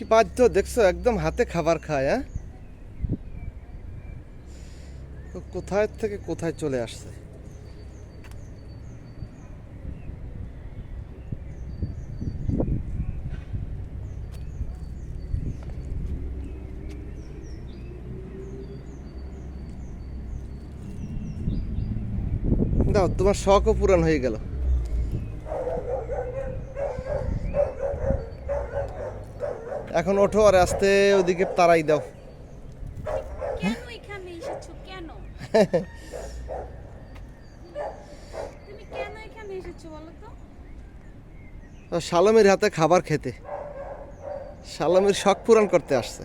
কি বাধ্য? দেখছ, একদম হাতে খাবার খায় হ্যাঁ? কোথায় থেকে কোথায় চলে আসছে? দাও, তোমার শখও পূরণ হয়ে গেল। এখন ওঠো আর আস্তে ওদিকে তারাই দাও। শালমের হাতে খাবার খেতে। শালমের শখ পূরণ করতে আসছে।